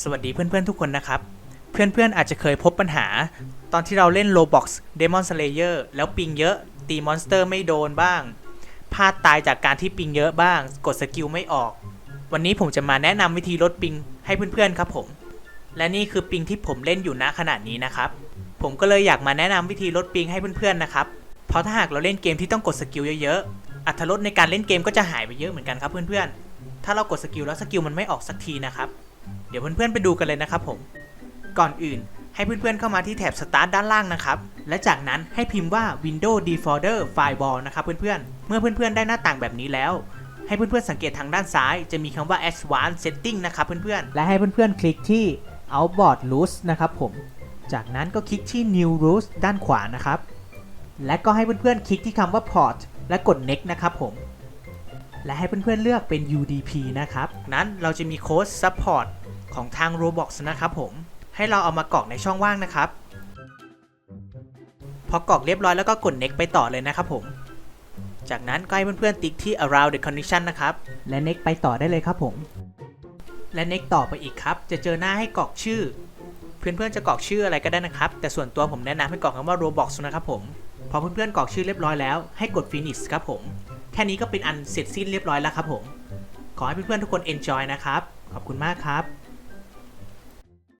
สวัสดีเพื่อนๆทุกคนนะครับ เพื่อนๆอาจจะเคยพบปัญหา ตอนที่เราเล่น Roblox Demon Slayer แล้วปิงเยอะตีมอนสเตอร์ไม่โดนบ้างพลาดตายจากการที่ปิงเยอะบ้าง กดสกิลไม่ออก วันนี้ผมจะมาแนะนำวิธีลดปิงให้เพื่อนๆครับผม และนี่คือปิงที่ผมเล่นอยู่ณขณะนี้นะครับ ผมก็เลยอยากมาแนะนำวิธีลดปิงให้เพื่อนๆนะครับ เพราะถ้าหากเราเล่นเกมที่ต้องกดสกิลเยอะๆอัตรสในการเล่นเกมก็จะหายไปเยอะเหมือนกันครับเพื่อนๆถ้าเรากดสกิลแล้วสกิลมันไม่ออกสักทีนะครับ เดี๋ยวเพื่อนๆไปดูกันเลยนะครับผม ก่อนอื่นให้เพื่อนๆเข้ามาที่แถบ Start ด้านล่างนะครับ และจากนั้นให้พิมพ์ว่า Windows Defolder Firewall นะครับเพื่อนๆ เมื่อเพื่อนๆได้หน้าต่างแบบนี้แล้ว ให้เพื่อนๆสังเกตทางด้านซ้าย จะมีคำว่า Advanced Setting นะครับเพื่อนๆ และให้เพื่อนๆคลิกที่ Outboard Rules นะครับผม จากนั้นก็คลิกที่ New Rules ด้านขวานะครับ และก็ให้เพื่อนๆคลิกที่คำว่า Port และกด Next นะครับผม และให้เพื่อนๆเลือกเป็น UDP นะครับ นั้นเราจะมีโค้ด Support ของทาง Roblox นะครับผม ให้เราเอามากรอกในช่องว่างนะครับ พอกรอกเรียบร้อยแล้วก็กด Next ไปต่อเลยนะครับผม จากนั้นก็ให้เพื่อนๆติ๊กที่ Around the Condition นะครับ และ Next ไปต่อได้เลยครับผม และ Next ต่อไปอีกครับ จะเจอหน้าให้กรอกชื่อ เพื่อนๆจะกรอกชื่ออะไรก็ได้นะครับ แต่ส่วนตัวผมแนะนำให้กรอกคำว่า Roblox นะครับผม พอเพื่อนๆกรอกชื่อเรียบร้อยแล้ว ให้กด Finish ครับผม แค่นี้ก็เป็นอันเสร็จสิ้นเรียบร้อยแล้วครับผม ขอให้เพื่อนๆทุกคน enjoy นะครับ ขอบคุณมากครับ